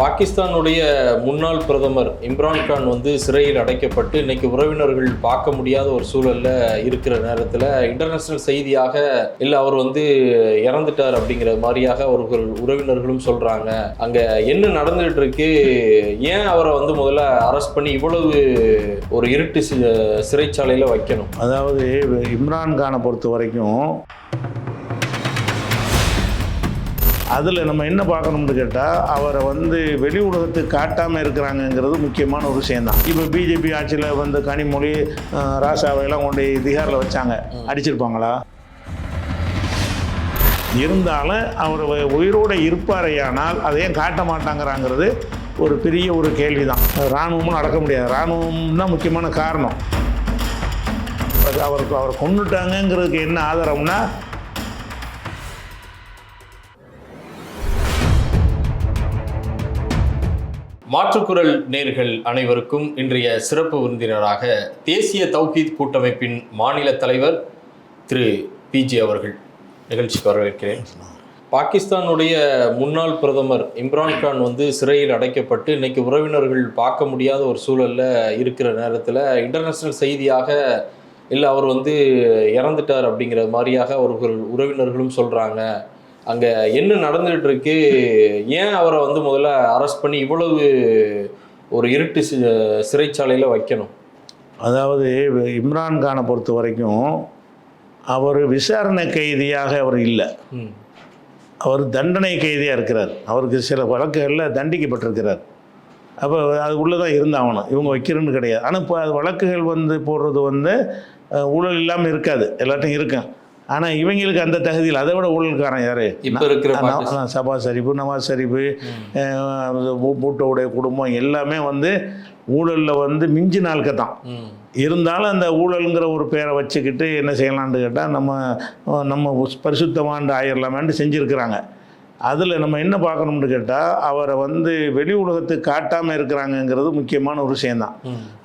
பாகிஸ்தானுடைய முன்னாள் பிரதமர் இம்ரான்கான் வந்து சிறையில் அடைக்கப்பட்டு இன்னைக்கு உறவினர்கள் பார்க்க முடியாத ஒரு சூழல்ல இருக்கிற நேரத்தில் இன்டர்நேஷனல் செய்தியாக இல்லை அவர் வந்து இறந்துட்டார் அப்படிங்கிற மாதிரியாக அவர்கள் உறவினர்களும் சொல்றாங்க. அங்க என்ன நடந்துகிட்டு இருக்கு? ஏன் அவரை வந்து முதல்ல அரெஸ்ட் பண்ணி இவ்வளவு ஒரு இருட்டு சிறைச்சாலையில் வைக்கணும்? அதாவது இம்ரான்கானை பொறுத்த வரைக்கும் அதில் நம்ம என்ன பார்க்கணும்னு கேட்டால் அவரை வந்து வெளி உலகத்துக்கு காட்டாமல் இருக்கிறாங்கங்கிறது முக்கியமான ஒரு விஷயம்தான். இப்போ பிஜேபி ஆட்சியில் வந்து கனிமொழி ராசாவையெல்லாம் கொண்டு திகாரில் வச்சாங்க. அடிச்சிருப்பாங்களா? இருந்தாலும் அவர் உயிரோடு இருப்பாரையானால் அதை ஏன் காட்ட மாட்டாங்கிறாங்கிறது ஒரு பெரிய ஒரு கேள்வி தான் இராணுவமும் நடக்க முடியாது. இராணுவம் தான் முக்கியமான காரணம். அவருக்கு அவர் கொண்டுட்டாங்கங்கிறதுக்கு என்ன ஆதாரம்னா மாற்றுக்குரல் நேர்கள் அனைவருக்கும் இன்றைய சிறப்பு விருந்தினராக தேசிய தௌஹீத் கூட்டமைப்பின் மாநில தலைவர் திரு பிஜே அவர்கள் நிகழ்ச்சிக்கு வரவேற்கிறேன். பாகிஸ்தானுடைய முன்னாள் பிரதமர் இம்ரான்கான் வந்து சிறையில் அடைக்கப்பட்டு இன்னைக்கு உறவினர்கள் பார்க்க முடியாத ஒரு சூழலில் இருக்கிற நேரத்தில் இன்டர்நேஷ்னல் செய்தியாக இல்லை அவர் வந்து இறந்துட்டார் அப்படிங்கிற மாதிரியாக அவர்கள் உறவினர்களும் சொல்கிறாங்க அங்க என்ன நடந்துகிட்டு இருக்கு ஏன் அவரை வந்து முதல்ல அரெஸ்ட் பண்ணி இவ்வளவு ஒரு இருட்டு சிறைச்சாலையில வைக்கணும்? அதாவது இம்ரான் கானை பொறுத்த வரைக்கும் அவர் விசாரணை கைதியாக அவர் இல்லை. அவர் தண்டனை கைதியாக இருக்கிறார். அவருக்கு சில வழக்குகளில் தண்டிக்கப்பட்டிருக்கிறார். அப்போ அது உள்ளே தான் இருந்தாகணும். இவங்க வைக்கிறேன்னு கிடையாது. ஆனால் இப்போ அது வழக்குகள் வந்து போடுறது வந்து ஊழல் இல்லாமல் இருக்காது. எல்லாத்தையும் இருக்கும் ஆனால் இவங்களுக்கு அந்த தகுதியில் அதை விட ஊழல்காரன் யார்? இப்ப இருக்கிற சபா ஷரீஃபு நவாஸ் ஷரீஃபு அஹ், பூ- பூட்டோடைய குடும்பம் எல்லாமே வந்து ஊழலில் வந்து மிஞ்சின ஆளுக்க தான். இருந்தாலும் அந்த ஊழலுங்கிற ஒரு பேரை வச்சுக்கிட்டு என்ன செய்யலான்னு கேட்டால் நம்ம நம்ம பரிசுத்தமாண்டு ஆயிரலாமான்னு செஞ்சுருக்கிறாங்க. அதில் நம்ம என்ன பார்க்கணும்னு கேட்டால் அவரை வந்து வெளி உலகத்துக்கு காட்டாமல் இருக்கிறாங்கங்கிறது முக்கியமான ஒரு விஷயந்தான்.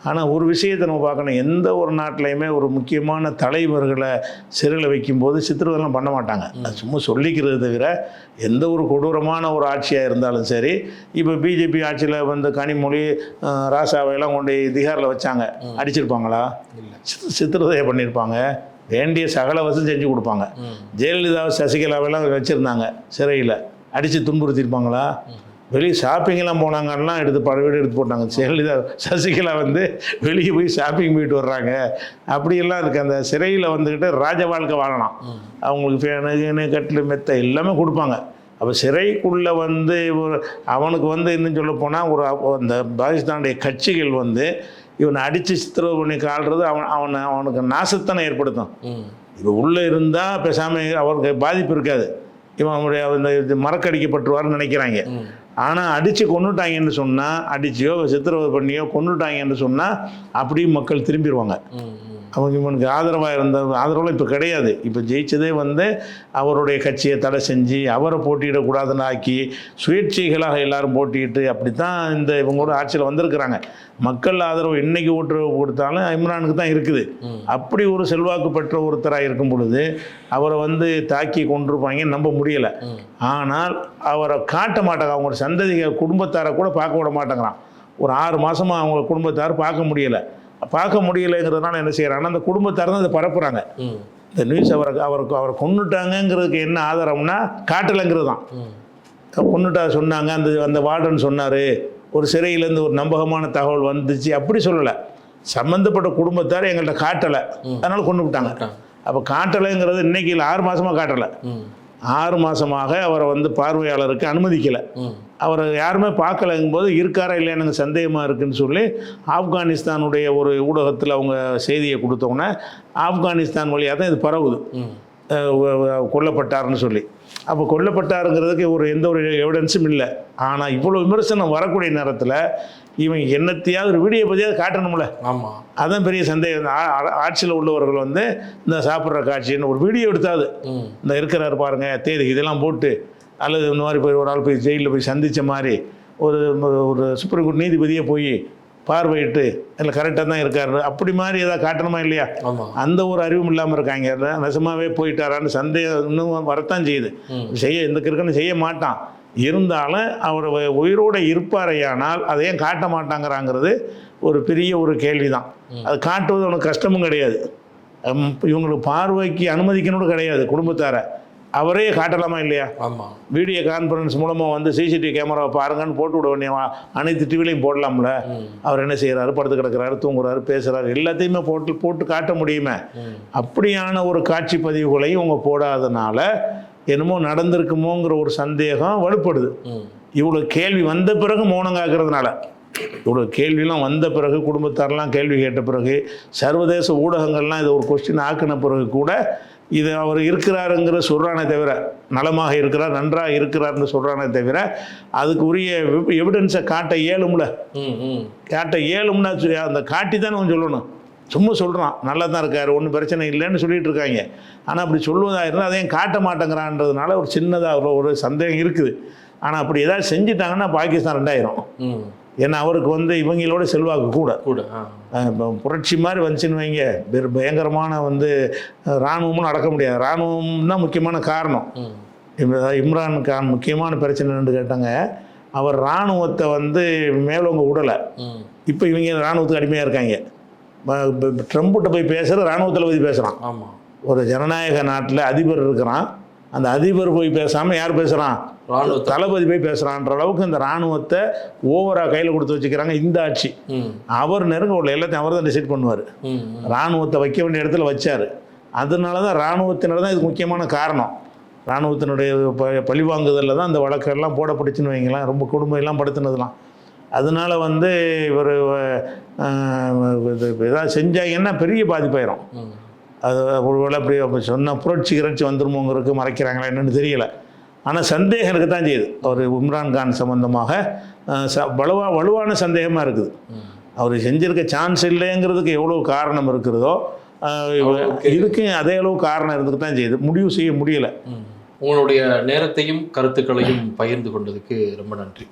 ஆனால் ஒரு விஷயத்தை நம்ம பார்க்கணும். எந்த ஒரு நாட்டிலையுமே ஒரு முக்கியமான தலைவர்களை சிறையில் வைக்கும்போது சித்திரவதெல்லாம் பண்ண மாட்டாங்க. அது சும்மா சொல்லிக்கிறது தவிர எந்த ஒரு கொடூரமான ஒரு ஆட்சியாக இருந்தாலும் சரி இப்போ பிஜேபி ஆட்சியில் வந்து கனிமொழி அஹ், ராசாவையெல்லாம் கொண்டு திகாரில் வச்சாங்க. அடிச்சிருப்பாங்களா? இல்ல. சித்- சித்திரவதையை பண்ணியிருப்பாங்க வேண்டிய சகல வசதி செஞ்சு கொடுப்பாங்க. ம். ஜெயலலிதாவை சசிகலாவெல்லாம் வச்சுருந்தாங்க சிறையில். அடித்து துன்புறுத்தியிருப்பாங்களா? வெளியே ஷாப்பிங்கெல்லாம் போனாங்கன்னா எடுத்து பல வீடு எடுத்து போட்டாங்க. ஜெயலலிதா சசிகலா வந்து வெளியே போய் ஷாப்பிங் போயிட்டு வர்றாங்க. அப்படியெல்லாம் இருக்குது அந்த சிறையில் வந்துக்கிட்டு ராஜ வாழ்க்கை வாழலாம். அவங்களுக்கு ஃபேனு கீனு கட்டில் மெத்தை எல்லாமே கொடுப்பாங்க. அப்போ சிறைக்குள்ளே வந்து அவனுக்கு வந்து இன்னும் சொல்ல போனால் ஒரு அந்த பாகிஸ்தானுடைய கட்சிகள் வந்து இவனை அடித்து சித்திரவதை பண்ணி கால்றது அவன் அவனை அவனுக்கு நாசத்தனை ஏற்படுத்தும். இப்போ உள்ளே இருந்தால் பேசாமல் அவருக்கு பாதிப்பு இருக்காது இவன் அவனுடைய அந்த இது மறக்கடிக்கப்பட்டுருவார்னு நினைக்கிறாங்க. ஆனால் அடித்து கொண்டுட்டாங்கன்னு சொன்னால் அடிச்சியோ சித்திரவதை பண்ணியோ கொண்டுட்டாங்கன்னு சொன்னால் அப்படியும் மக்கள் திரும்பிடுவாங்க. அவங்க இவனுக்கு ஆதரவாக இருந்த ஆதரவுலாம் இப்போ கிடையாது. இப்போ ஜெயிச்சதே வந்து அவருடைய கட்சியை தடை செஞ்சு அவரை போட்டியிடக்கூடாதுன்னு ஆக்கி சுயேட்சைகளாக எல்லாரும் போட்டியிட்டு அப்படி தான் இந்த இவங்களோட ஆட்சியில் வந்திருக்கிறாங்க. மக்கள் ஆதரவு இன்னைக்கு ஓட்டு கொடுத்தாலும் இம்ரானுக்கு தான் இருக்குது. அப்படி ஒரு செல்வாக்கு பெற்ற ஒருத்தராக இருக்கும் பொழுது அவரை வந்து தாக்கி கொண்டிருப்பாங்கன்னு நம்ப முடியலை. ஆனால் அவரை காட்ட மாட்டாங்க. அவங்க சந்ததிகள் குடும்பத்தாரை கூட பார்க்க விட மாட்டேங்கிறான். ஒரு ஆறு மாசமா அவங்க குடும்பத்தார் பார்க்க முடியலை. பார்க்க முடியலைங்கிறதுனால என்ன செய்கிறாங்கன்னா அந்த குடும்பத்தார் தான் அதை பரப்புகிறாங்க. இந்த நியூஸ் அவரை அவருக்கு அவரை கொண்டுட்டாங்கங்கிறதுக்கு என்ன ஆதாரம்னா காட்டலைங்கிறது தான். கொண்டுட்டா சொன்னாங்க அந்த அந்த வார்டன் சொன்னார். ஒரு சிறையிலேருந்து ஒரு நம்பகமான தகவல் வந்துச்சு. அப்படி சொல்லலை. சம்மந்தப்பட்ட குடும்பத்தார் எங்கள்கிட்ட காட்டலை. அதனால் கொண்டு விட்டாங்க அப்போ காட்டலைங்கிறது இன்னைக்கு இல்லை ஆறு மாசமா காட்டலை. ஆறு மாசமாக அவரை வந்து பார்வையாளருக்கு அனுமதிக்கலை. அவரை யாருமே பார்க்கலங்கும் போது இருக்காரா இல்லையா எனக்கு சந்தேகமாக இருக்குன்னு சொல்லி ஆப்கானிஸ்தானுடைய ஒரு ஊடகத்தில் அவங்க செய்தியை கொடுத்தோன்னே ஆப்கானிஸ்தான் வழியாக தான் இது பரவுது. கொல்லப்பட்டாருன்னு சொல்லி. அப்போ கொல்லப்பட்டாருங்கிறதுக்கு ஒரு எந்த ஒரு எவிடன்ஸும் இல்லை. ஆனால் இவ்வளோ விமர்சனம் வரக்கூடிய நேரத்தில் இவன் என்னத்தையாவது ஒரு வீடியோ பற்றியாவது காட்டணும்ல. ஆமா. அதான் பெரிய சந்தேகம். ஆட்சியில் உள்ளவர்கள் வந்து இந்த சாப்பிட்ற காட்சின்னு ஒரு வீடியோ எடுத்தாது. இந்த இருக்கிறாரு பாருங்க தேதி இதெல்லாம் போட்டு அல்லது இந்த மாதிரி போய் ஒரு ஆள் போய் ஜெயிலில் போய் சந்தித்த மாதிரி ஒரு ஒரு சுப்ரீம் கோர்ட் நீதிபதியே போய் பார்வையிட்டு இல்லை கரெக்டாக தான் இருக்காரு. அப்படி மாதிரி ஏதாவது காட்டணுமா இல்லையா? அந்த ஒரு அறிவும் இல்லாமல் இருக்காங்க. நெசமாவே போயிட்டாரான்னு சந்தேகம் இன்னும் வரத்தான் செய்யுது. செய்ய இந்த கிறுக்கன்னு செய்ய மாட்டான். இருந்தாலும் அவர் உயிரோடு இருப்பாரையானால் அதை ஏன் காட்ட மாட்டாங்கிறாங்கிறது ஒரு பெரிய ஒரு கேள்வி தான் அது காட்டுவது அவனுக்கு கஷ்டமும் கிடையாது. இவங்களுக்கு பார்வைக்கு அனுமதிக்கணும் கிடையாது குடும்பத்தாரை. அவரே காட்டலாமா இல்லையா? ஆமாம் வீடியோ கான்ஃபரன்ஸ் மூலமாக வந்து சிசிடிவி கேமராவை பாருங்கன்னு போட்டு விட வேண்டிய வா- அனைத்து டிவிலையும் போடலாம்ல? அவர் என்ன செய்கிறாரு படுத்து கிடக்குறாரு தூங்குறாரு பேசுகிறாரு எல்லாத்தையுமே போட்டு போட்டு காட்ட முடியுமே? அப்படியான ஒரு காட்சி பதிவுகளையும் இவங்க போடாதனால என்னமோ நடந்திருக்குமோங்கிற ஒரு சந்தேகம் வலுப்படுது. இவ்வளோ கேள்வி வந்த பிறகு மௌனம் காக்கிறதுனால. இவ்வளோ கேள்விலாம் வந்த பிறகு குடும்பத்தாரெலாம் கேள்வி கேட்ட பிறகு சர்வதேச ஊடகங்கள்லாம் இதை ஒரு கொஸ்டின் ஆக்கின பிறகு கூட இது அவர் இருக்கிறாருங்கிற சொல்கிறானே தவிர நலமாக இருக்கிறார் நன்றாக இருக்கிறார்னு சொல்கிறானே தவிர அதுக்கு உரிய எவிடன்ஸை காட்ட இயலும்ல. காட்ட இயலும்னா அந்த காட்டி தானே அவன் சொல்லணும். சும்மா சொல்கிறான் நல்லா தான் இருக்கார் ஒன்றும் பிரச்சனை இல்லைன்னு சொல்லிட்டு இருக்காங்க. ஆனால் அப்படி சொல்லுவதாக இருந்தால் அதையும் காட்ட மாட்டேங்கிறான்றதுனால ஒரு சின்னதாக ஒரு சந்தேகம் இருக்குது. ஆனால் அப்படி ஏதாவது செஞ்சிட்டாங்கன்னா பாகிஸ்தான் ரெண்டாயிரம். ஏன்னா அவருக்கு வந்து இவங்களோட செல்வாக்கு கூட. கூட இப்போ புரட்சி மாதிரி வந்துச்சுன்னு வைங்க. பயங்கரமான வந்து இராணுவமும் நடக்க முடியாது. இராணுவம் தான் முக்கியமான காரணம். இம்ரான் கான் முக்கியமான பிரச்சனை என்னன்னு கேட்டாங்க. அவர் இராணுவத்தை வந்து மேலவங்க விடலை இப்போ இவங்க இராணுவத்துக்கு அடிமையாக இருக்காங்க. ட்ரம்ப்கிட்ட போய் பேசுகிற இராணுவ தளபதி பேசுகிறான் ஆமாம் ஒரு ஜனநாயக நாட்டில் அதிபர் இருக்கிறான். அந்த அதிபர் போய் பேசாமல் யார் பேசுகிறான் ராணுவத்தை தளபதி போய் பேசுகிறான்ற அளவுக்கு இந்த இராணுவத்தை ஓவராக கையில் கொடுத்து வச்சுக்கிறாங்க இந்த ஆட்சி அவர் நெருங்க உள்ள எல்லாத்தையும் அவர் தான் டிசைட் பண்ணுவார் ம் இராணுவத்தை வைக்க வேண்டிய இடத்துல வச்சார் அதனால தான் இராணுவத்தினர் தான் இதுக்கு முக்கியமான காரணம் இராணுவத்தினுடைய ப பழிவாங்குதலில் தான் அந்த வழக்கெல்லாம் போடப்பட்டுச்சுன்னு வைங்களேன் ரொம்ப குடும்பம் எல்லாம் படுத்துனதுலாம் அதனால வந்து இவர் ஏதாவது செஞ்சாங்கன்னா பெரிய பாதிப்பாயிரும் அது ஒருவேளை அப்படி அப்படி சொன்ன புரட்சி கிரட்சி வந்துருமோங்கிறதுக்கு மறைக்கிறாங்களா என்னன்னு தெரியல. ஆனால் சந்தேகம் இருக்க தான் செய்யுது. அவர் இம்ரான் கான் சம்பந்தமாக அஹ், ச வலுவா வலுவான சந்தேகமாக இருக்குது. அவர் செஞ்சிருக்க சான்ஸ் இல்லைங்கிறதுக்கு எவ்வளோ காரணம் இருக்கிறதோ. இதுக்கும் அதே அளவு காரணம் இருந்துக்கு தான் செய்யுது. முடிவு செய்ய முடியலை. உங்களுடைய நேரத்தையும் கருத்துக்களையும் பகிர்ந்து கொண்டதுக்கு ரொம்ப நன்றி.